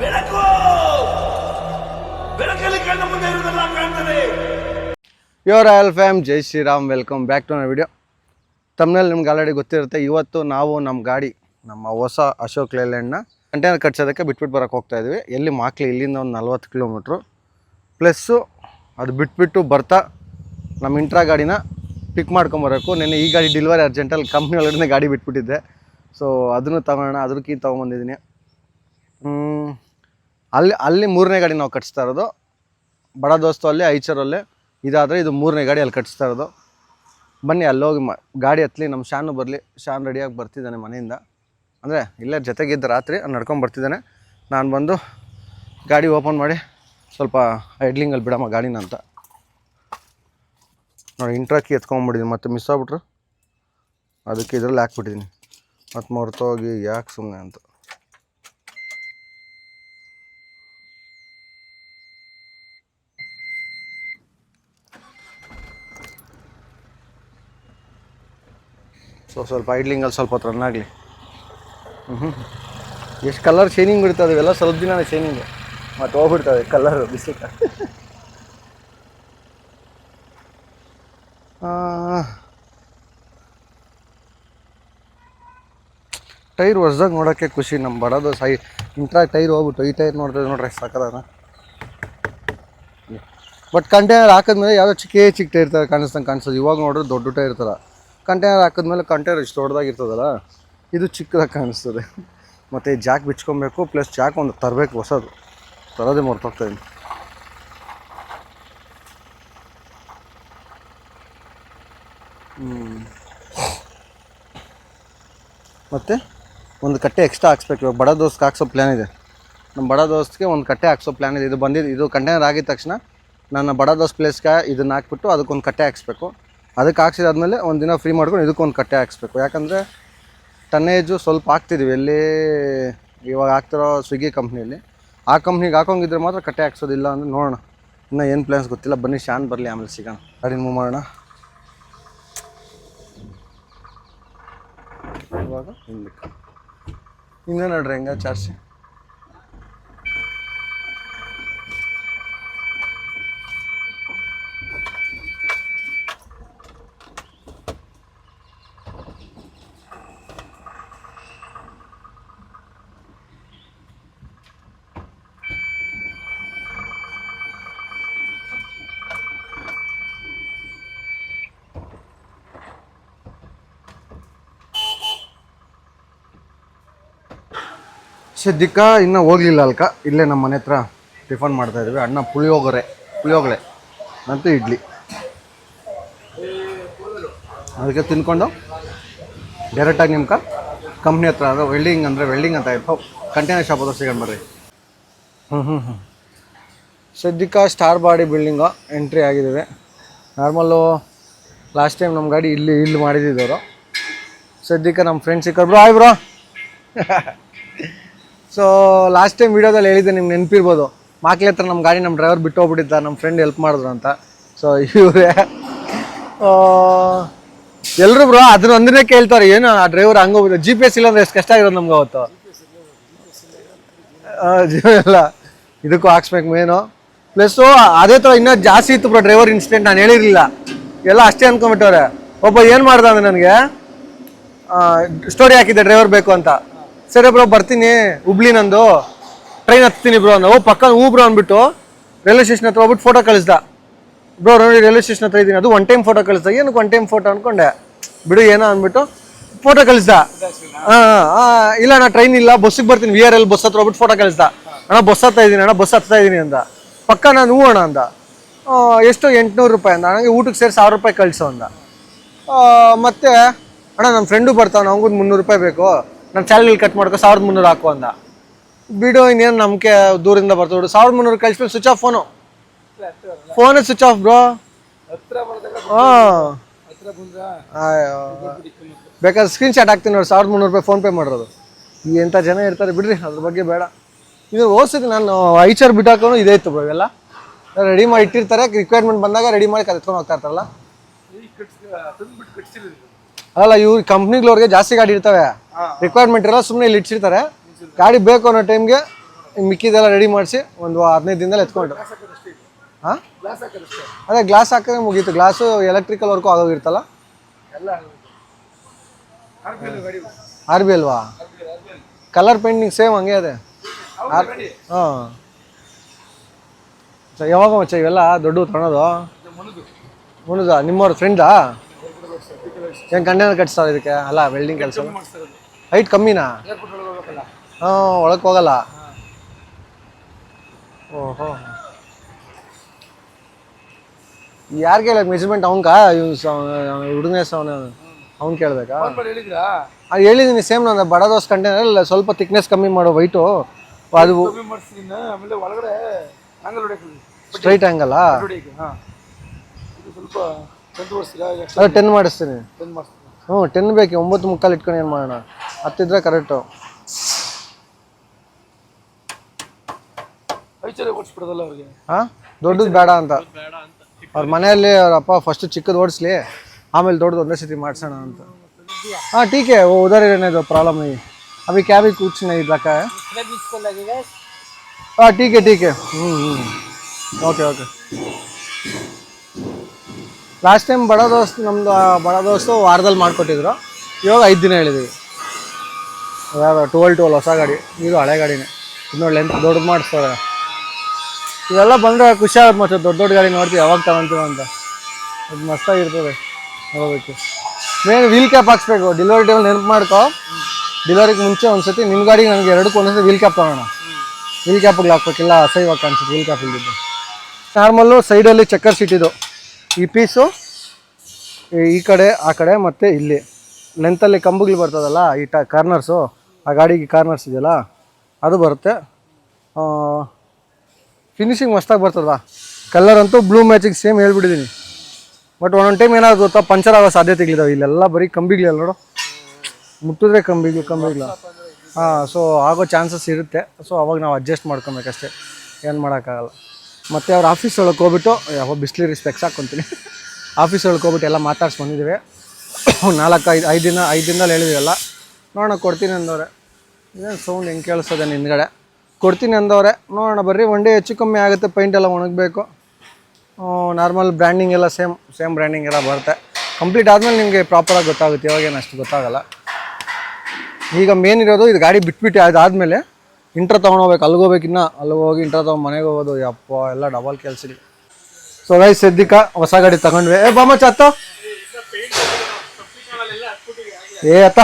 ಬೆಳಕು! ಬೆಳಕಲ್ಲಿ ಕಣ್ಣ ಮುಂದೆ ಇರುವುದೆಲ್ಲ ಕಾಣ್ತದೆ. Your all fam Jai Shriram welcome back to ನರ್ ವಿಡಿಯೋ ತಮ್ಮನಲ್ಲಿ ನಿಮ್ಗೆ ಆಲ್ರೆಡಿ ಗೊತ್ತಿರುತ್ತೆ, ಇವತ್ತು ನಾವು ನಮ್ಮ ಗಾಡಿ, ನಮ್ಮ ಹೊಸ ಅಶೋಕ್ ಲೇಲ್ಯಾಂಡ್ನ ಕಂಟೈನರ್ ಕಟ್ಸೋದಕ್ಕೆ ಬಿಟ್ಬಿಟ್ಟು ಬರೋಕೆ ಹೋಗ್ತಾ ಇದ್ವಿ. ಎಲ್ಲಿ ಮಾಕ್ಲಿ, ಇಲ್ಲಿಂದ ಒಂದು ನಲ್ವತ್ತು ಕಿಲೋಮೀಟ್ರು. ಪ್ಲಸ್ಸು ಅದು ಬಿಟ್ಬಿಟ್ಟು ಬರ್ತಾ ನಮ್ಮ ಇಂಟ್ರಾ ಗಾಡಿನ ಪಿಕ್ ಮಾಡ್ಕೊಂಬರಬೇಕು ನೆನ್ನೆ ಈ ಗಾಡಿ ಡೆಲಿವರಿ ಅರ್ಜೆಂಟಲ್ಲಿ ಕಂಪ್ನಿ ಒಳಗಡೆ ಗಾಡಿ ಬಿಟ್ಬಿಟ್ಟಿದ್ದೆ. ಸೊ ಅದನ್ನು ತಗೋಣ ಅದ್ರಕ್ಕಿಂತ ತೊಗೊಂಬಂದಿದ್ದೀನಿ. ಅಲ್ಲಿ ಅಲ್ಲಿ ಮೂರನೇ ಗಾಡಿ ನಾವು ಕಟ್ಸ್ತಾ ಇರೋದು. ಬಡ ದೋಸ್ತು ಅಲ್ಲಿ ಐಚರಲ್ಲಿ ಇದಾದರೆ ಇದು ಮೂರನೇ ಗಾಡಿ ಅಲ್ಲಿ ಕಟ್ಸ್ತಾ ಇರೋದು. ಬನ್ನಿ, ಅಲ್ಲಿ ಹೋಗಿ ಗಾಡಿ ಹತ್ತಲಿ ನಮ್ಮ ಶಾನು ಬರಲಿ. ಶಾನ್ ರೆಡಿಯಾಗಿ ಬರ್ತಿದ್ದಾನೆ ಮನೆಯಿಂದ. ಅಂದರೆ ಇಲ್ಲೇ ಜೊತೆಗಿದ್ದ ರಾತ್ರಿ ನಡ್ಕೊಂಡು ಬರ್ತಿದ್ದಾನೆ. ನಾನು ಬಂದು ಗಾಡಿ ಓಪನ್ ಮಾಡಿ ಸ್ವಲ್ಪ ಐಡ್ಲಿಂಗಲ್ಲಿ ಬಿಡಮ್ಮ ಗಾಡಿನ ಅಂತ. ನೋಡಿ ಇಂಟ್ರಾಕಿ ಎತ್ಕೊಂಬಿಟ್ಟಿದ್ದೀನಿ ಮತ್ತೆ ಮಿಸ್ ಆಗ್ಬಿಟ್ರು. ಅದಕ್ಕೆ ಇದರಲ್ಲಿ ಹಾಕ್ಬಿಟ್ಟಿದ್ದೀನಿ. ಮತ್ತು ಮರ್ತೋಗಿ ಯಾಕೆ ಸುಮ್ಮನೆ ಅಂತ. ಸೊ ಸ್ವಲ್ಪ ಐಡ್ಲಿಂಗಲ್ಲಿ ಸ್ವಲ್ಪ ಹೊತ್ತು ರನ್ ಆಗಲಿ. ಹ್ಞೂ ಎಷ್ಟು ಕಲರ್ ಶೈನಿಂಗ್ ಬಿಡ್ತದೆ ಇವೆಲ್ಲ? ಸ್ವಲ್ಪ ದಿನ ಶೈನಿಂಗ್ ಮತ್ತು ಹೋಗ್ಬಿಡ್ತವೆ ಕಲರ್ ಬಿಸಿಕ ಟೈರ್ ಹೊಸ್ದಾಗ ನೋಡೋಕ್ಕೆ ಖುಷಿ ನಮ್ಮ ಬಡದು ಸೈ ಇಂಥ ಟೈರ್ ಹೋಗ್ಬಿಟ್ಟು ಈ ಟೈರ್ ನೋಡಿದ್ರೆ ನೋಡ್ರಿ ಸಾಕದಾನ? ಬಟ್ ಕಂಟೈನರ್ ಹಾಕಿದ್ಮೇಲೆ ಯಾವುದೋ ಚಿಕ್ಕ ಚಿಕ್ಕ ಟೈರ್ ಥರ ಕಾಣಿಸ್ದಂಗೆ ಕಾಣಿಸ್ತದೆ. ಇವಾಗ ನೋಡಿದ್ರೆ ದೊಡ್ಡ ಟೈರ್ ಥರ ಕಂಟೈನರ್ ಹಾಕಿದ್ಮೇಲೆ ಕಂಟೈನರ್ ಇಷ್ಟು ದೊಡ್ಡದಾಗಿರ್ತದಲ್ಲ, ಇದು ಚಿಕ್ಕದಾಗಿ ಕಾಣಿಸ್ತದೆ. ಮತ್ತು ಜಾಕ್ ಬಿಚ್ಕೊಬೇಕು, ಪ್ಲಸ್ ಜಾಕ್ ಒಂದು ತರಬೇಕು ಹೊಸದು. ತರೋದೇ ಮರ್ತೋಗ್ತಾಯಿದ್ದೀನಿ ಮತ್ತು ಒಂದು ಕಟ್ಟೆ ಎಕ್ಸ್ಟ್ರಾ ಹಾಕ್ಸ್ಬೇಕು. ಇವಾಗ ಬಡ ದೋಸ್ತ್ಗೆ ಹಾಕ್ಸೋ ಪ್ಲ್ಯಾನ್ ಇದೆ. ನಮ್ಮ ಬಡ ದೋಸ್ತ್ಗೆ ಒಂದು ಕಟ್ಟೆ ಹಾಕ್ಸೋ ಪ್ಲ್ಯಾನ್ ಇದೆ. ಇದು ಬಂದಿದ್ದು ಇದು ಕಂಟೈನರ್ ಆಗಿದ ತಕ್ಷಣ ನನ್ನ ಬಡ ದೋಸ್ತ್ ಪ್ಲೇಸ್ಗೆ ಇದನ್ನ ಹಾಕ್ಬಿಟ್ಟು ಅದಕ್ಕೊಂದು ಕಟ್ಟೆ ಹಾಕ್ಸ್ಬೇಕು. ಅದಕ್ಕೆ ಹಾಕ್ಸಿದಾದ್ಮೇಲೆ ಒಂದು ದಿನ ಫ್ರೀ ಮಾಡ್ಕೊಂಡು ಇದಕ್ಕೊಂದು ಕಟ್ಟೆ ಹಾಕ್ಸ್ಬೇಕು. ಯಾಕಂದರೆ ಟನ್ನೇಜು ಸ್ವಲ್ಪ ಹಾಕ್ತಿದ್ದೀವಿ ಎಲ್ಲಿ ಇವಾಗ ಹಾಕ್ತಿರೋ ಸ್ವಿಗ್ಗಿ ಕಂಪ್ನಿಯಲ್ಲಿ ಆ ಕಂಪ್ನಿಗೆ ಹಾಕೋಂಗಿದ್ರೆ ಮಾತ್ರ ಕಟ್ಟೆ ಹಾಕ್ಸೋದಿಲ್ಲ ಅಂದರೆ ನೋಡೋಣ. ಇನ್ನೂ ಏನು ಪ್ಲ್ಯಾನ್ಸ್ ಗೊತ್ತಿಲ್ಲ. ಬನ್ನಿ, ಶಾನ್ ಬರಲಿ ಆಮೇಲೆ ಸಿಗೋಣ. ಗಾಡಿ ಮೂವ್ ಮಾಡೋಣ. ಇವಾಗ ಹಿಂದಕ್ಕೆ ಹಿಂದೆ ನೋಡ್ರಿ ಹೆಂಗೆ? ಚಾರ್ಜ್ ಸದ್ಯಕ್ಕೆ ಇನ್ನೂ ಹೋಗ್ಲಿಲ್ಲ ಅಲ್ಕ. ಇಲ್ಲೇ ನಮ್ಮ ಮನೆ ಹತ್ರ ಟಿಫನ್ ಮಾಡ್ತಾ ಇದ್ವಿ. ಅಣ್ಣ ಪುಳಿಯೋಗರೆ ಪುಳಿಯೋಗರೆ ಮತ್ತು ಇಡ್ಲಿ. ಅದಕ್ಕೆ ತಿನ್ಕೊಂಡು ಡೈರೆಕ್ಟಾಗಿ ನಿಮ್ಗೆ ಕಂಪ್ನಿ ಹತ್ರ ಅಂದರೆ ವೆಲ್ಡಿಂಗ್ ಅಂದರೆ ವೆಲ್ಡಿಂಗ್ ಅಂತ ಇತ್ತು. ಕಂಟೈನರ್ ಶಾಪ್ ಹತ್ರ ಸಿಗೋಣ ಬರ್ರಿ. ಹ್ಞೂ ಹ್ಞೂ ಹ್ಞೂ ಸದ್ಯಕ್ಕೆ ಸ್ಟಾರ್ ಬಾಡಿ ಬಿಲ್ಡಿಂಗು ಎಂಟ್ರಿ ಆಗಿದ್ದೇವೆ ನಾರ್ಮಲ್ಲು ಲಾಸ್ಟ್ ಟೈಮ್ ನಮ್ಮ ಗಾಡಿ ಇಲ್ಲಿ ಇಲ್ಲಿ ಮಾಡಿದ್ದಿದ್ದವರು. ಸದ್ಯಕ್ಕೆ ನಮ್ಮ ಫ್ರೆಂಡ್ಸ್ ಸಿಕ್ಕರು. Bro hi bro so last time ವೀಡಿಯೋದಲ್ಲಿ ಹೇಳಿದ್ದೆ ನಿಮ್ಗೆ ನೆನಪಿರ್ಬೋದು. ಮಾಕ್ಲಿ ಹತ್ರ ನಮ್ಮ ಗಾಡಿ ನಮ್ಮ ಡ್ರೈವರ್ ಬಿಟ್ಟು ಹೋಗ್ಬಿಟ್ಟಿದ್ದ ನಮ್ಮ ಫ್ರೆಂಡ್ ಹೆಲ್ಪ್ ಮಾಡಿದ್ರು ಅಂತ. ಸೊ ಇವರೇ. ಎಲ್ಲರೂ ಬ್ರೋ ಅದನ್ನ ಒಂದನ್ನೇ ಕೇಳ್ತಾರೆ, ಏನು ಆ ಡ್ರೈವರ್ ಹಂಗೋಗ್ಬಿಟ್ಟು ಜಿ ಪಿ ಎಸ್ ಇಲ್ಲ ಅಂದ್ರೆ ಎಷ್ಟು ಕಷ್ಟ ಆಗಿರೋದು ನಮ್ಗೆ ಅವತ್ತು? ಇಲ್ಲ. ಇದಕ್ಕೂ ಹಾಕ್ಸ್ಬೇಕು ಮೇನು ಪ್ಲಸ್ಸು ಅದೇ ಥರ ಇನ್ನೂ ಜಾಸ್ತಿ ಇತ್ತು ಬ್ರೋ ಡ್ರೈವರ್ ಇನ್ಸಿಡೆಂಟ್ ನಾನು ಹೇಳಿರಲಿಲ್ಲ. ಎಲ್ಲ ಅಷ್ಟೇ ಅಂದ್ಕೊಂಬಿಟ್ಟವ್ರೆ ಒಬ್ಬ ಏನು ಮಾಡ್ದ ಅಂದ್ರೆ ನನಗೆ ಸ್ಟೋರಿ ಹಾಕಿದ್ದೆ ಡ್ರೈವರ್ ಬೇಕು ಅಂತ. ಸರಿ ಬ್ರೋ, ಬರ್ತೀನಿ. ಹುಬ್ಳಿ ನಂದು. ಟ್ರೈನ್ ಹತ್ತೀನಿ ಬ್ರೋ ಓ, ಪಕ್ಕ ಹೂ ಬ್ರೋ ಅಂದ್ಬಿಟ್ಟು. ರೈಲ್ವೆ ಸ್ಟೇಷನ್ ಹತ್ರ ಹೋಗ್ಬಿಟ್ಟು ಫೋಟೋ ಕಳಿಸ್ದ. ಬ್ರೋ, ನೋಡಿ ರೈಲ್ವೆ ಸ್ಟೇಷನ್ ಹತ್ರ ಇದ್ದೀನಿ. ಅದು ಒನ್ ಟೈಮ್ ಫೋಟೋ ಕಳಿಸ್ದ. ಏನಕ್ಕೆ ಒನ್ ಟೈಮ್ ಫೋಟೋ ಅನ್ಕೊಂಡೆ? ಬಿಡು, ಏನೋ ಅಂದ್ಬಿಟ್ಟು ಫೋಟೋ ಕಳಿಸ್ದ. ಇಲ್ಲ ನಾ ಟ್ರೈನ್ ಇಲ್ಲ. ಬಸ್ಸಿಗೆ ಬರ್ತೀನಿ. ವಿ ಆರ್ ಎಲ್ ಬಸ್ ಹತ್ರ ಹೋಗ್ಬಿಟ್ಟು ಫೋಟೋ ಕಳಿಸ್ದ. ಅಣ್ಣ ಬಸ್ ಹತ್ತಾ ಇದ್ದೀನಿ, ಅಣ್ಣ ಬಸ್ ಹತ್ತಾ ಇದ್ದೀನಿ ಅಂದ. ಪಕ್ಕ ನಾನು ಹೂ ಅಣ್ಣ ಅಂದ. ಎಷ್ಟು ಎಂಟುನೂರು ರೂಪಾಯಿ ಅಂದ. ನನಗೆ ಊಟಕ್ಕೆ ಸೇರಿ ಸಾವಿರ ರೂಪಾಯಿ ಕಳಿಸೋ ಅಂದ. ಮತ್ತೆ, ಅಣ್ಣ ನನ್ನ ಫ್ರೆಂಡು ಬರ್ತಾನೆ ಅವ್ನಿಗೊಂದು ಮುನ್ನೂರು ರೂಪಾಯಿ ಬೇಕು. ನಾನು ಇಲ್ಲಿ ಕಟ್ ಮಾಡ್ಕೊ ಸಾವಿರದ ಮುನ್ನೂರು ಹಾಕು ಅಂದ. ಬಿಡು, ಇನ್ನೇನು ನಮಗೆ ದೂರಿಂದ ಬರ್ತಾ ಸಾವಿರದ ಮುನ್ನೂರು ಕಳಿಸ್ಬಿಟ್ಟು ಸ್ವಿಚ್ ಆಫ್ ಫೋನು ಫೋನೇ ಸ್ವಿಚ್ ಆಫ್ ಬ್ರೋ ಬೇಕಾದ್ರೆ ಸ್ಕ್ರೀನ್ ಶಾಟ್ ಹಾಕ್ತೀನಿ ನೋಡಿ, ಸಾವಿರದ ಮುನ್ನೂರು ರೂಪಾಯಿ ಫೋನ್ಪೇ ಮಾಡಿರೋದು. ಎಂಥ ಜನ ಇರ್ತಾರೆ, ಬಿಡ್ರಿ, ಅದ್ರ ಬಗ್ಗೆ ಬೇಡ. ಇದು ಓದಿಸಿದ್ದು ನಾನು ಐಚರ್ ಬಿಟ್ಟಾಕೊಂಡು ಇದೇ ಇತ್ತು ಬ್ರೋ ಇವೆಲ್ಲ. ರೆಡಿ ಮಾಡಿ ಇಟ್ಟಿರ್ತಾರೆ ರಿಕ್ವೈರ್ಮೆಂಟ್ ಬಂದಾಗ ರೆಡಿ ಮಾಡಿ ಕಲಿತ್ಕೊಂಡು ಹೋಗ್ತಾ ಇರ್ತಾರಲ್ಲ. ಅಲ್ಲ ಇವ್ರ ಕಂಪ್ನಿಗಳವ್ರಿಗೆ ಜಾಸ್ತಿ ಗಾಡಿ ಇರ್ತವೆ. ರಿಕ್ವೈರ್ಮೆಂಟ್ ಇರಲ್ಲ ಸುಮ್ಮನೆ ಇಲ್ಲಿ ಇಟ್ಸಿರ್ತಾರೆ ಗಾಡಿ ಬೇಕು ಅನ್ನೋ ಟೈಮ್ಗೆ ಮಿಕ್ಕಿದೆಲ್ಲ ರೆಡಿ ಮಾಡಿಸಿ ಒಂದು ಹದಿನೈದು ದಿನದಲ್ಲಿ ಎತ್ಕೊಂಡು ಹಾಂ? ಅದೇ ಗ್ಲಾಸ್ ಹಾಕಿದ್ರೆ ಮುಗೀತು. ಗ್ಲಾಸು ಎಲೆಕ್ಟ್ರಿಕಲ್ ವರ್ಕು ಆಗೋಗಿರ್ತಲ್ಲ ಎಲ್ಲ ಆರ್ ಬಿ ಅಲ್ವಾ? ಕಲರ್ ಪೇಂಟಿಂಗ್ ಸೇಮ್ ಹಂಗೆ ಅದೇ. ಹಾಂ. ಯಾವಾಗ ಮಚ್ಚ ಇವೆಲ್ಲ ದೊಡ್ಡ ತೊಗೊಳೋದು? ಮುನುದ ನಿಮ್ಮವ್ರ ಫ್ರೆಂಡಾ ಏನು ಕಂಟೈನರ್ ಕಟ್ಸ್ತಾರೆ ಇದಕ್ಕೆ? ಅಲ್ಲ ವೆಲ್ಡಿಂಗ್ ಕೆಲಸ ಹೈಟ್ ಕಮ್ಮಿನಾ? ಹಾಂ ಒಳಕ್ಕೆ ಹೋಗಲ್ಲ? ಓಹೋ. ಯಾರು ಕೇಳಕ್ ಮೆಜರ್ಮೆಂಟ್ ಇವ್ನು ಹುಡುಗನ ಅವನು ಅವ್ನು ಕೇಳಬೇಕಾ? ಅದು ಹೇಳಿದ್ದೀನಿ ಸೇಮ್ ನಾನು ಬಡ ದೋಸ್ ಕಂಟೈನರ್ ಇಲ್ಲ ಸ್ವಲ್ಪ ತಿಕ್ನೆಸ್ ಕಮ್ಮಿ ಮಾಡೋ ವೈಟು ಅದು ಸ್ಟ್ರೈಟ್ ಆ್ಯಂಗಲ್ಲ ಸ್ವಲ್ಪ ಅದು ಟೆನ್ ಮಾಡಿಸ್ತೀನಿ ಟೆನ್ ಮಾಡಿಸ್ತೀನಿ ಹ್ಞೂ ಟೆನ್ ಬೇಕು ಒಂಬತ್ತು ಮುಕ್ಕಾಲು ಇಟ್ಕೊಂಡು ಏನು ಮಾಡೋಣ ಹತ್ತಿದ್ರೆ ಕರೆಕ್ಟು ಐಚರೇ ಓಡಿಸ್ಬಿಡೋದಲ್ಲ ಅವ್ರಿಗೆ ಹಾಂ ದೊಡ್ಡದು ಬೇಡ ಅಂತ ಅವ್ರ ಮನೆಯಲ್ಲಿ ಅವ್ರ ಅಪ್ಪ ಫಸ್ಟ್ ಚಿಕ್ಕದು ಓಡಿಸ್ಲಿ ಆಮೇಲೆ ದೊಡ್ಡದು ಒಂದೇ ಸತಿ ಮಾಡ್ಸೋಣ ಅಂತ हाँ ठीक है वो उधर ही रहने दो प्रॉब्लम नहीं अभी क्या भी कुछ नहीं रखा है हाँ ठीक है ठीक है ಓಕೆ ಓಕೆ ಲಾಸ್ಟ್ ಟೈಮ್ ಬಡ ದೋಸ್ತ್ ನಮ್ಮದು ಬಡ ದೋಸ್ತು ವಾರದಲ್ಲಿ ಮಾಡಿಕೊಟ್ಟಿದ್ರು. ಇವಾಗ ಐದು ದಿನ ಹೇಳಿದ್ದೀವಿ ಅದಾದ ಟೋಲ್ ಟೋಲ್ ಹೊಸ ಗಾಡಿ, ಇದು ಹಳೆ ಗಾಡಿನೇ. ಇನ್ನೂ ಲೆಂತ್ ದೊಡ್ಡದು ಮಾಡಿಸ್ತಾರೆ ಇವೆಲ್ಲ ಬಂದರೆ ಖುಷಿ ಆಗುತ್ತೆ ಮತ್ತೆ ದೊಡ್ಡ ದೊಡ್ಡ ಗಾಡಿ ನೋಡ್ತೀವಿ, ಯಾವಾಗ ತಗೊಂತೀವಿ ಅಂತ. ಅದು ಮಸ್ತಾಗಿರ್ತದೆ ನೋಡೋದಕ್ಕೆ ಮೇನ್ ವೀಲ್ ಕ್ಯಾಪ್ ಹಾಕ್ಸ್ಬೇಕು. ಡಿಲಿವರಿ ಟೈಮ್ ನೆನಪು ಮಾಡ್ಕೊ. ಡೆಲಿವರಿಗೆ ಮುಂಚೆ ಒಂದ್ಸತಿ ನಿಮ್ಮ ಗಾಡಿಗೆ ನನಗೆ ಎರಡಕ್ಕೂ ಒಂದ್ಸತಿ ವೀಲ್ ಕ್ಯಾಪ್ ತಗೋಣ. ವೀಲ್ ಕ್ಯಾಪಿಗೆ ಹಾಕ್ಬೇಕಿಲ್ಲ, ಅಸಹ್ಯವಾಗಿ ಕಾಣಿಸುತ್ತೆ ವೀಲ್ ಕ್ಯಾಪ್ ಇಲ್ಲಿದ್ದು ನಾರ್ಮಲ್ಲು ಸೈಡಲ್ಲಿ ಚಕ್ಕರ್ ಸಿಟ್ಟಿದ್ದು ಈ ಪೀಸು ಈ ಕಡೆ, ಆ ಕಡೆ ಮತ್ತು ಇಲ್ಲಿ. ಲೆಂತಲ್ಲಿ ಕಂಬುಗಳು ಬರ್ತದಲ್ಲ, ಈ ಟ ಕಾರ್ನರ್ಸು ಆ ಗಾಡಿಗೆ ಕಾರ್ನರ್ಸ್ ಇದೆಯಲ್ಲ, ಅದು ಬರುತ್ತೆ. ಫಿನಿಶಿಂಗ್ ಮಸ್ತಾಗಿ ಬರ್ತದ. ಕಲರ್ ಅಂತೂ ಬ್ಲೂ ಮ್ಯಾಚಿಗೆ ಸೇಮ್ ಹೇಳ್ಬಿಟ್ಟಿದ್ದೀನಿ ಬಟ್ ಒಂದೊಂದು ಟೈಮ್ ಏನಾದ್ರು ಗೊತ್ತಾ ಪಂಚರ್ ಆಗೋ ಸಾಧ್ಯತೆಗಳಿದಾವೆ ಇಲ್ಲೆಲ್ಲ ಬರೀ ಕಂಬಿಗಳಿಲ್ಲ ನೋಡು. ಮುಟ್ಟಿದ್ರೆ ಕಂಬಿಗಳು ಕಂಬಿಗಳು. ಹಾಂ ಸೊ ಆಗೋ ಚಾನ್ಸಸ್ ಇರುತ್ತೆ. ಸೊ ಅವಾಗ ನಾವು ಅಡ್ಜಸ್ಟ್ ಮಾಡ್ಕೊಬೇಕಷ್ಟೇ. ಏನು ಮಾಡೋಕ್ಕಾಗಲ್ಲ. ಮತ್ತು ಅವ್ರ ಆಫೀಸ್ ಒಳಗೆ ಹೋಗ್ಬಿಟ್ಟು ಯಾವ ಬಿಸ್ಲಿ ಸ್ಪೆಕ್ಸ್ ಹಾಕ್ಕೊತೀನಿ ಆಫೀಸ್ ಒಳಗೆ ಹೋಗ್ಬಿಟ್ಟು ಎಲ್ಲ ಮಾತಾಡ್ಸಿ ಬಂದಿದ್ದೀವಿ ನಾಲ್ಕು ಐದು ಐದು ದಿನ, ಐದು ದಿನದಲ್ಲಿ ಹೇಳಿದೀವಲ್ಲ. ನೋಡೋಣ, ಕೊಡ್ತೀನಿ ಅಂದವ್ರೆ. ಇದೇನು ಸೌಂಡ್ ಹೆಂಗೆ ಕೇಳಿಸ್ತದೆ ನಿನ್ಗಡೆ? ಕೊಡ್ತೀನಿ ಅಂದವ್ರೆ. ನೋಡೋಣ, ಬರ್ರಿ ಒನ್ ಡೇ ಹೆಚ್ಚು ಕಮ್ಮಿ ಆಗುತ್ತೆ ಪೈಂಟ್ ಎಲ್ಲ ಒಣಗಬೇಕು. ನಾರ್ಮಲ್ ಬ್ರ್ಯಾಂಡಿಂಗ್ ಎಲ್ಲ ಸೇಮ್ ಸೇಮ್ ಬ್ರ್ಯಾಂಡಿಂಗ್ ಎಲ್ಲ ಬರುತ್ತೆ. ಕಂಪ್ಲೀಟ್ ಆದಮೇಲೆ ನಿಮಗೆ ಪ್ರಾಪರಾಗಿ ಗೊತ್ತಾಗುತ್ತೆ, ಇವಾಗೇನು ಅಷ್ಟು ಗೊತ್ತಾಗಲ್ಲ. ಈಗ ಮೇನ್ ಇರೋದು, ಇದು ಗಾಡಿ ಬಿಟ್ಬಿಟ್ಟು ಅದಾದಮೇಲೆ ಇಂಟ್ರ ತೊಗೊಂಡೋಗ್ಬೇಕು ಇನ್ನು. ಅಲ್ಲಿಗೆ ಹೋಗಿ ಇಂಟ್ರ ತೊಗೊಂಡು ಮನೆಗೆ ಹೋಗೋದು. ಯಪ್ಪ, ಎಲ್ಲ ಡಬಲ್ ಕೆಲಸ ಸೊ ಗೈ ಸದ್ಯಕ್ಕೆ ಹೊಸ ಗಾಡಿ ತಗೊಂಡ್ವಿ. ಏ ಬಾಮ ಚತ್ತ ಏ, ಅತ್ತ.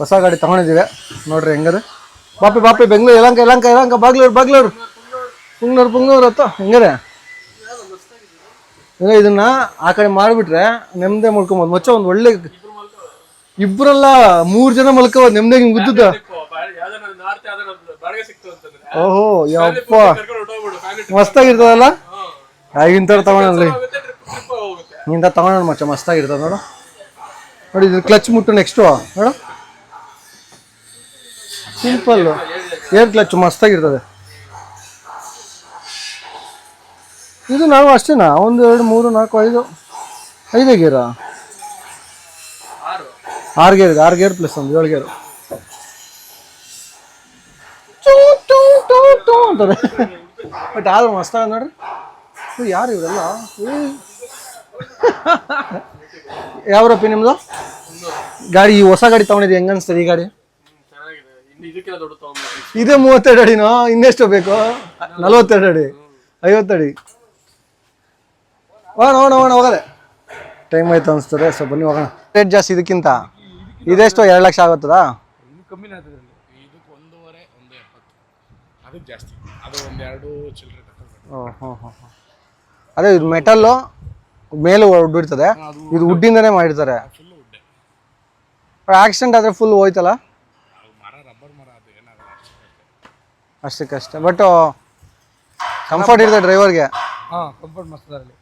ಹೊಸ ಗಾಡಿ ತಗೊಂಡಿದ್ದೀವಿ. ನೋಡ್ರಿ, ಹೆಂಗದೆ. ಬಾಪಿ ಬಾಪಿ, ಬೆಂಗಳೂರು ಯಲಂಕ ಯಲಂಕ ಯಲಂಕ ಬಾಗ್ಲೂರು ಬಾಗ್ಲೂರು. ಪುಂಗ್ನೂರು ಪುಂಗ್ನೂರು ಅತ್ತ. ಹೆಂಗದೆ? ಇದನ್ನ ಆ ಕಡೆ ಮಾಡಿಬಿಟ್ರೆ ನೆಮ್ಮದಿ ಮುಳ್ಕೊಂಬೋದು ಮಚ್ಚ ಒಂದು ಒಳ್ಳೆ ಇಬ್ಬರಲ್ಲ ಮೂರು ಜನ ಮಲ್ಕೋಬೋದು. ನೆಮ್ಮದಿ ಹಿಂಗೆ ಅಂತಂದ್ರೆ ಓಹೋ ಯಪ್ಪ. ಮಸ್ತಾಗಿರ್ತದಲ್ಲ? ಇಂಥವ್ರು ಹೋಗುತ್ತೆ ಇಂಥ ತಗೊಂಡ್ ಮಚ್ಚ ಮಸ್ತಾಗಿರ್ತದೆ ನೋಡು. ನೋಡಿ ಇದು ಕ್ಲಚ್ ಮುಟ್ಟು ನೆಕ್ಸ್ಟು ನೋಡು. ಸಿಂಪಲ್ಲು ಏರ್ ಕ್ಲಚ್ ಮಸ್ತಾಗಿರ್ತದೆ. ಇದು ನಾವು ಅಷ್ಟೇನಾ? ಒಂದು ಎರಡು ಮೂರು ನಾಲ್ಕು ಐದು. ಐದೇ ಗೇರಾ ಆರು. ಗೇರ್ ಆರು ಗೇರ್ ಪ್ಲಸ್ ಒಂದು ಏಳು ಗೇರು ಅಂತಾರೆ. ಬಟ್ ಆದ್ರೂ ಮಸ್ತ ನೋಡ್ರಿ? ಯಾರು ಇವರೆಲ್ಲ? ಯಾವ್ರಪ್ಪಿ ನಿಮ್ದು? ಗಾಡಿ ಈ ಹೊಸ ಗಾಡಿ ತಗೊಂಡಿದ್ದು ಹೆಂಗ ಅನ್ಸ್ತದೆ ಈ ಗಾಡಿ? ಇದೇ ಮೂವತ್ತೆರಡು ಅಡಿನೋ ಇನ್ನೆಷ್ಟು ಬೇಕು? ನಲ್ವತ್ತೆರಡು ಅಡಿ ಐವತ್ತಡಿ ಹೋಗೋಣ ಹೋಗೋಣ ಹೋಗೋಣ ಹೋಗದೆ. ಟೈಮ್ ಆಯ್ತು ಅನಿಸ್ತದೆ ಸ್ವಲ್ಪ ಬನ್ನಿ ಹೋಗೋಣ. ರೇಟ್ ಜಾಸ್ತಿ ಇದಕ್ಕಿಂತ? ಇದೆಷ್ಟು ಎರಡು ಲಕ್ಷ ಆಗುತ್ತದಾ ಇನ್ನು ಕಮ್ಮಿನೇ ಆಗ್ತದೆ ಇದಕ್ಕೆ ಒಂದೂವರೆ ಒಂದು ಎಪ್ಪತ್ತು ಅದಕ್ಕೆ ಜಾಸ್ತಿ. ಅದು ಒಂದೆರಡು ಚಿಲ್ಲರೆ ತಗೊಂಡ್ಬಿಟ್ಟು ಹಾಂ ಹಾಂ ಹಾಂ. ಅದೇ ಇದು ಮೆಟಲ್ಲು ಮೇಲೆ ಉಡ್ಬಿಡ್ತದೆ ಇದು ವುಡ್ಡಿಂದನೇ ಮಾಡಿರ್ತಾರೆ. ಫುಲ್ ಉಡ್ಡೆ. ಆಕ್ಸಿಡೆಂಟ್ ಆದರೆ ಫುಲ್ ಹೋಯ್ತಲ್ಲ? ಅದು ಮರ ರಬ್ಬರ್ ಮರ ಅದು ಏನಾಗಲ್ಲ ಅಷ್ಟೇ ಅಷ್ಟಕ್ಕಷ್ಟೇ. ಬಟ್ ಕಂಫರ್ಟ್ ಇರ್ತದೆ ಡ್ರೈವರ್ಗೆ ಹಾಂ ಕಂಫರ್ಟ್ ಮಸ್ತ್ ಅದರಲ್ಲಿ.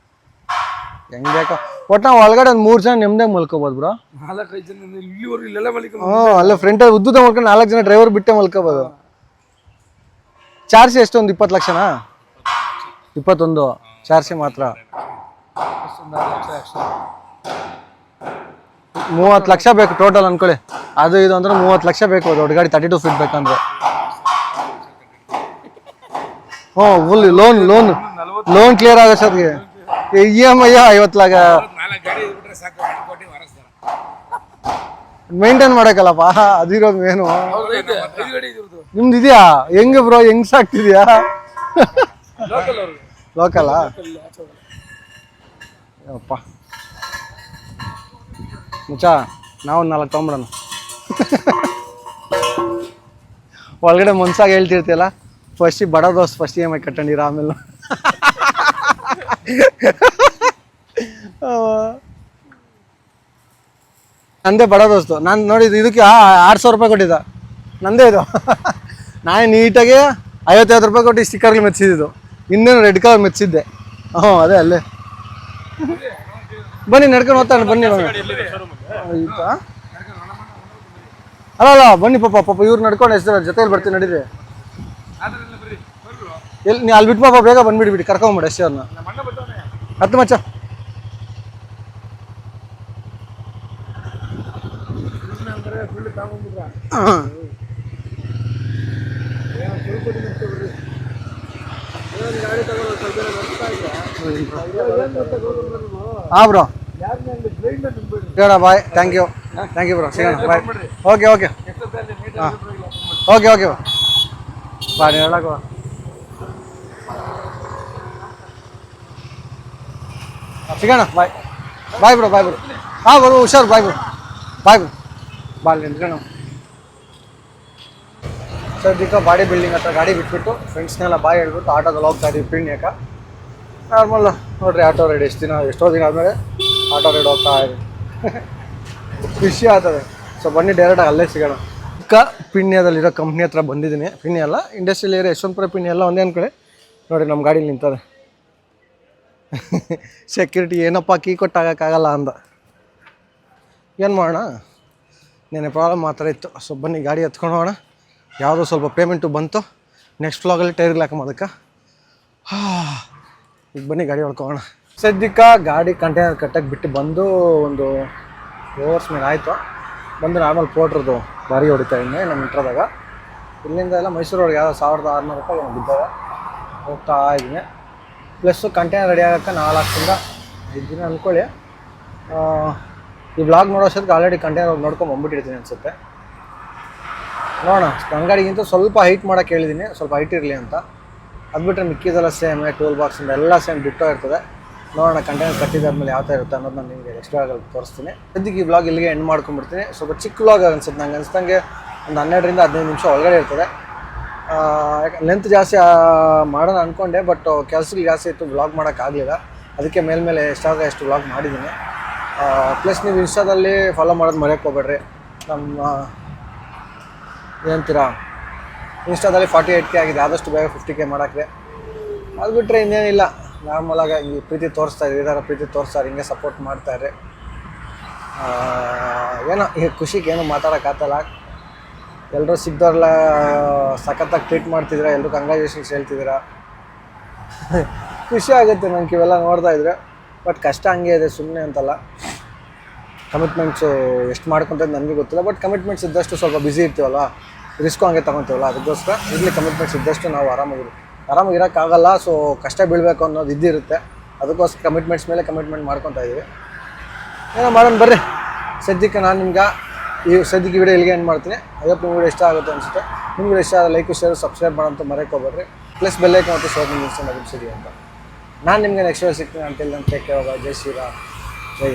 ಹೆಂಗ್ ಬೇಕೋ. ಒಟ್ಟು ನಾವು ಒಳಗಡೆ ಒಂದು ಮೂರು ಜನ ನೆಮ್ಮದಿಯಾಗಿ ಮಲ್ಕೋಬೋದು ಬ್ರೋ ನಾಲ್ಕೈದು ಜನ ಇಲ್ಲಿವರೆಗೂ ಇಲ್ಲೆಲ್ಲ ಮಲಿಕ ಹ್ಞೂ ಅಲ್ಲೇ ಫ್ರಂಟಲ್ಲಿ ಉದ್ದುದ ಮಲ್ಕೊಂಡು ನಾಲ್ಕು ಜನ ಡ್ರೈವರ್ ಬಿಟ್ಟೆ ಮಲ್ಕೋಬೋದು. ಚಾರ್ಜ್ ಎಷ್ಟು ಒಂದು ಇಪ್ಪತ್ತು ಲಕ್ಷನಾ? ಇಪ್ಪತ್ತೊಂದು. ಚಾರ್ಜ್ ಮಾತ್ರ. ಮೂವತ್ತು ಲಕ್ಷ ಬೇಕು ಟೋಟಲ್ ಅನ್ಕೊಳ್ಳಿ. ಅದು ಇದು ಅಂದ್ರೆ ಮೂವತ್ತು ಲಕ್ಷ ಬೇಕು. ದೊಡ್ಡ ಗಾಡಿ ತರ್ಟಿ ಟು ಫೀಟ್ ಬೇಕಂದ್ರೆ. ಹ್ಞೂ full loan loan loan clear ಆಗೋ ಸರ್ ಇ ಎಂ ಐ ಐವತ್ತು ನಾಲ್ಕು ಗಾಡಿ ಇದ್ಬಿಟ್ರೆ ಸಾಕು ಎರಡು ಕೋಟಿ ವಾರಸ್ತಾರ ಮೇಂಟೈನ್ ಮಾಡಕ್ಕಲ್ಲಪ್ಪ? ಅದಿರೋದು ಮೇನು ನಿಮ್ದು ಇದೆಯಾ? ಹೆಂಗ ಬ್ರೋ ಹೆಂಗ್ ಸಾಕ್ತಿದ್ಯಾ ಲೋಕಲ್ ಅಪ್ಪ ಮುಚ್ಚ, ನಾವು ನಾಲ್ಕು ತೊಗೊಂಬಿಡೋಣ ಒಳಗಡೆ ಮನ್ಸಾಗ ಹೇಳ್ತಿರ್ತಿಯಲ್ಲ ಫಸ್ಟ್ ಬಡ ದೋಸ್ ಫಸ್ಟ್ ಇ ಐ ಕಟ್ಟಂಡಿರ ಆಮೇಲೆ ನಂದೇ ಬಡ ದೋಸ್ತು. ನಾನು ನೋಡಿದ್ದು ಇದಕ್ಕೆ ಆರು ಸಾವಿರ ರೂಪಾಯಿ ಕೊಟ್ಟಿದ್ದ. ನಂದೇ ಇದು. ನಾನು ನೀಟಾಗಿ ಐವತ್ತೈವತ್ತು ರೂಪಾಯಿ ಕೊಟ್ಟು ಸ್ಟಿಕ್ಕರ್ಗಳು ಮೆಚ್ಚಿದ್ದು ಇನ್ನೇನು ರೆಡ್ ಕಲರ್ ಮೆಚ್ಚಿದ್ದೆ ಹ್ಞೂ ಅದೇ ಅಲ್ಲೇ. ಬನ್ನಿ, ನಡ್ಕೊಂಡು ಹೋಗ್ತಾನೆ ಬನ್ನಿ ಅಲ್ಲ ಅಲ್ಲ, ಬನ್ನಿ ಪಾಪ ಪಾಪ, ಇವ್ರು ನಡ್ಕೊಂಡು ಎಷ್ಟು ಜೊತೆಯಲ್ಲಿ ಬರ್ತೀನಿ ನಡೀರಿ. ಎಲ್ಲಿ ನೀ ಅಲ್ಲಿ ಬಿಟ್ಟು ಪಾಪ, ಬೇಗ ಬಂದ್ಬಿಡಿ, ಬಿಡಿ ಕರ್ಕೊಂಬಿಡಿ ಅಷ್ಟೇ ಅವ್ರನ್ನ ಹತ್ತು ಮಚ್ಚ. ಹಾಂ ಹಾಂ ಬ್ರೋ ಹೇಳ bye thank you thank you bro ಸಿಗೋಣ ಬಾಯ್ ಓಕೆ ಓಕೆ ಹಾಂ ಓಕೆ ಓಕೆ ಬಾ ನೀವು ಹೇಳಕ್ಕೆ ಬಾ ಸಿಗೋಣ bye bye bro bye bro ಹಾಂ ಬರು ಹುಷಾರು ಬಾಯ್ ಬ್ರೋ ಬಾಯ್ ಬ್ರೋ ಬಾ ನಿಂತ್ಕೊಂಡು. ಸೊ ಸದ್ಯಕ್ಕೆ ಬಾಡಿ ಬಿಲ್ಡಿಂಗ್ ಹತ್ರ ಗಾಡಿ ಬಿಟ್ಬಿಟ್ಟು ಫ್ರೆಂಡ್ಸ್ನೆಲ್ಲ ಬಾಯ್ ಹೇಳ್ಬಿಟ್ಟು ಆಟೋದಲ್ಲಿ ಹೋಗ್ತಾ ಇದೀವಿ ಪಿಣ್ಯಕ ನಾರ್ಮಲ್ ನೋಡ್ರಿ, ಆಟೋ ರೈಡ್ ಎಷ್ಟು ದಿನ, ಎಷ್ಟೋ ದಿನ ಆದಮೇಲೆ ಆಟೋ ರೈಡ್ ಹೋಗ್ತಾ ಇದೆ. ಖುಷಿ ಆಗ್ತದೆ. ಸೊ ಬನ್ನಿ ಡೈರೆಕ್ಟಾಗಿ ಅಲ್ಲೇ ಸಿಗೋಣ. ಚಿಕ್ಕ ಪಿಣ್ಯದಲ್ಲಿರೋ ಕಂಪ್ನಿ ಹತ್ರ ಬಂದಿದ್ದೀನಿ. ಪಿಣ್ಯ ಅಲ್ಲ ಇಂಡಸ್ಟ್ರಿಯಲ್ ಏರಿಯಾ ಯಶವಂತಪುರ ಪಿಣ್ಯ ಎಲ್ಲ ಒಂದೇ ಅಂದ್ಕೊಳ್ಳಿ ನೋಡಿ ನಮ್ಮ ಗಾಡೀಲಿ ನಿಂತಾರೆ ಸೆಕ್ಯೂರಿಟಿ ಏನಪ್ಪ, ಕೀ ಕೊಟ್ಟಾಗಕ್ಕಾಗಲ್ಲ ಅಂದ. ಏನು ಮಾಡೋಣ? ನೆನೆ ಪ್ರಾಬ್ಲಮ್ ಆ ಇತ್ತು. ಸೊ ಬನ್ನಿ ಗಾಡಿ ಎತ್ಕೊಂಡು ಹೋಗೋಣ. ಯಾವುದೋ ಸ್ವಲ್ಪ ಪೇಮೆಂಟು ಬಂತು. ನೆಕ್ಸ್ಟ್ ಫ್ಲಾಗಲ್ಲಿ ಟೈರ್ಗಳು ಹಾಕಮ್ಮ ಅದಕ್ಕೆ ಈಗ ಬನ್ನಿ ಗಾಡಿ ಹೊಡ್ಕೋಣ ಸದ್ಯಕ್ಕೆ ಗಾಡಿ ಕಂಟೈನರ್ ಕಟ್ಟಕ್ಕೆ ಬಿಟ್ಟು ಬಂದು ಒಂದು ಓವರ್ಸ್ ಮೇಲೆ ಆಯಿತು. ಬಂದು ನಾರ್ಮಲ್ ಪೋಟ್ರದ್ದು ಬಾರಿ ಹೊಡಿತಾ ಇದ್ದೀನಿ ನಮ್ಮ ಇಂಟ್ರದಾಗ ಇಲ್ಲಿಂದ ಎಲ್ಲ ಮೈಸೂರೊಳಗೆ ಯಾವುದೋ ಸಾವಿರದ ಆರುನೂರು ರೂಪಾಯಿ ಬಿದ್ದಾಗ ಹೋಗ್ತಾ ಇದ್ದೀನಿ ಪ್ಲಸ್ಸು ಕಂಟೈನರ್ ರೆಡಿ ಆಗೋಕ್ಕೆ ನಾಲ್ಕರಿಂದ ಐದು ದಿನ ಅಂದ್ಕೊಳ್ಳಿ ಈ ವ್ಲಾಗ್ ನೋಡೋ ಅಷ್ಟೊತ್ತಿಗೆ ಆಲ್ರೆಡಿ ಕಂಟೈನರ್ ನೋಡ್ಕೊಂಡು ಬಂದ್ಬಿಟ್ಟಿರ್ತೀನಿ ಅನಿಸುತ್ತೆ. ನೋಡೋಣ, ಅಂಗಡಿಗಿಂತ ಸ್ವಲ್ಪ ಹೈಟ್ ಮಾಡೋಕೆ ಹೇಳಿದ್ದೀನಿ ಸ್ವಲ್ಪ ಹೈಟ್ ಇರಲಿ ಅಂತ. ಅದು ಬಿಟ್ಟರೆ ಮಿಕ್ಕಿದೆಲ್ಲ ಸೇಮ್ ಟೂಲ್ ಬಾಕ್ಸಿಂದ ಎಲ್ಲ ಸೇಮ್ ಬಿಟ್ಟೋ ಇರ್ತದೆ. ನೋಡೋಣ ಕಂಟೈನರ್ ಕಟ್ಟಿದಾದ್ಮೇಲೆ ಯಾವ ಥರ ಇರುತ್ತೆ ಅನ್ನೋದು ನಾನು ನಿಮಗೆ ಎಕ್ಸ್ಟ್ರಾ ಆಗಲ್ಲಿ ತೋರಿಸ್ತೀನಿ. ಅದಕ್ಕೆ ಈ ವ್ಲಾಗ್ ಇಲ್ಲಿಗೆ ಎಂಡ್ ಮಾಡ್ಕೊಂಡ್ಬಿಡ್ತೀನಿ. ಸ್ವಲ್ಪ ಚಿಕ್ಕ ವ್ಲಾಗ್ ಅನ್ಸುತ್ತೆ, ನಂಗೆ ಅನ್ಸ್ದಂಗೆ ಒಂದು ಹನ್ನೆರಡರಿಂದ ಹದಿನೈದು ನಿಮಿಷ ಒಳಗಡೆ ಇರ್ತದೆ. ಲೆಂತ್ ಜಾಸ್ತಿ ಮಾಡೋಣ ಅಂದ್ಕೊಂಡೆ ಬಟ್ ಕೆಲಸಗಳು ಜಾಸ್ತಿ ಇತ್ತು ವ್ಲಾಗ್ ಮಾಡೋಕ್ಕಾಗಲಿಲ್ಲ ಅದಕ್ಕೆ ಮೇಲ್ಮೇಲೆ ಎಷ್ಟಾದರೆ ಎಷ್ಟು ವ್ಲಾಗ್ ಮಾಡಿದ್ದೀನಿ ಪ್ಲಸ್ ನೀವು ಇನ್ಸ್ಟಾದಲ್ಲಿ ಫಾಲೋ ಮಾಡೋದು ಮರೆಯೋಕ್ಕೆ ಹೋಗ್ಬೇಡ್ರಿ. ನಮ್ಮ ಏನಂತೀರಾ? ಇನ್ಸ್ಟಾದಲ್ಲಿ ಫಾರ್ಟಿ ಏಯ್ಟ್ ಕೆ ಆಗಿದೆ, ಆದಷ್ಟು ಬೇಗ ಫಿಫ್ಟಿ ಕೆ ಮಾಡೋಕ್ಕೆ ಅದು ಬಿಟ್ಟರೆ ಇನ್ನೇನಿಲ್ಲ. ನಾರ್ಮಲಾಗಿ ಈ ಪ್ರೀತಿ ತೋರಿಸ್ತಾ ಈ ಥರ ಪ್ರೀತಿ ತೋರಿಸ್ತಾರೆ, ಹಿಂಗೆ ಸಪೋರ್ಟ್ ಮಾಡ್ತಾರೆ ಏನೋ, ಈ ಖುಷಿಗೆ ಏನೂ ಮಾತಾಡೋಕ್ಕಾಗಲ್ಲ ಎಲ್ಲರೂ ಸಿಗ್ದವ್ರಲ್ಲ ಸಖತ್ತಾಗಿ ಟ್ರೀಟ್ ಮಾಡ್ತಿದ್ದೀರಾ ಎಲ್ಲರೂ ಕಂಗ್ರ್ಯಾಚುಲೇಷನ್ಸ್ ಹೇಳ್ತಿದ್ದೀರಾ ಖುಷಿ ಆಗುತ್ತೆ ನನಗೆ ಇವೆಲ್ಲ ನೋಡ್ತಾ ಇದ್ರೆ. ಬಟ್ ಕಷ್ಟ ಹಂಗೆ ಇದೆ ಸುಮ್ಮನೆ ಅಂತಲ್ಲ. ಕಮಿಟ್ಮೆಂಟ್ಸು ಎಷ್ಟು ಮಾಡ್ಕೊಂತ ನನಗೆ ಗೊತ್ತಿಲ್ಲ, ಬಟ್ ಕಮಿಟ್ಮೆಂಟ್ಸ್ ಇದ್ದಷ್ಟು ಸ್ವಲ್ಪ ಬ್ಯುಸಿ ಇರ್ತೀವಲ್ಲ ರಿಸ್ಕು ಹಂಗೆ ತೊಗೊತೀವಲ್ಲ, ಅದಕ್ಕೋಸ್ಕರ ಇರಲಿ ಕಮಿಟ್ಮೆಂಟ್ಸ್ ಇದ್ದಷ್ಟು ನಾವು ಆರಾಮಾಗಿರು ಆರಾಮಾಗಿ ಇರೋಕ್ಕಾಗಲ್ಲ ಸೊ ಕಷ್ಟ ಬೀಳಬೇಕು ಅನ್ನೋದು ಇದ್ದಿರುತ್ತೆ ಅದಕ್ಕೋಸ್ಕರ ಕಮಿಟ್ಮೆಂಟ್ಸ್ ಮೇಲೆ ಕಮಿಟ್ಮೆಂಟ್ ಮಾಡ್ಕೊತಾ ಇದ್ದೀವಿ ಏನೋ ಮಾಡೋಣ ಬರ್ರಿ. ಸದ್ಯಕ್ಕೆ ನಾನು ನಿಮ್ಗೆ ಈ ಸದ್ಯಕ್ಕೆ ವಿಡಿಯೋ ಇಲ್ಲಿಗೆ ಏನು ಮಾಡ್ತೀನಿ. ಅದಕ್ಕೆ ನಿಮ್ಮ ವಿಡಿಯೋ ಇಷ್ಟ ಆಗುತ್ತೆ ಅನಿಸುತ್ತೆ. ನಿಮ್ಗೆ ಇಷ್ಟ ಆದ ಲೈಕ್ ಶೇರ್ ಸಬ್ಸ್ಕ್ರೈಬ್ ಮಾಡೋಂತ ಮರೆಕೋಬೇಡ್ರಿ. ಪ್ಲಸ್ ಬೆಲ್ಲೈಕನ್ ಮತ್ತು ಶೋರ್ ನಿಮ್ಗೆ ಇನ್ಸ್ಟಾ ಅಂತ. ನಾನು ನಿಮಗೆ ನೆಕ್ಸ್ಟ್ ಸಿಗ್ತೀನಿ ಅಂಟಿಲ್ಲ ಟೇಕ್ ಕೇರ್ ಜೈ ಶ್ರೀರಾಮ್ ಜೈ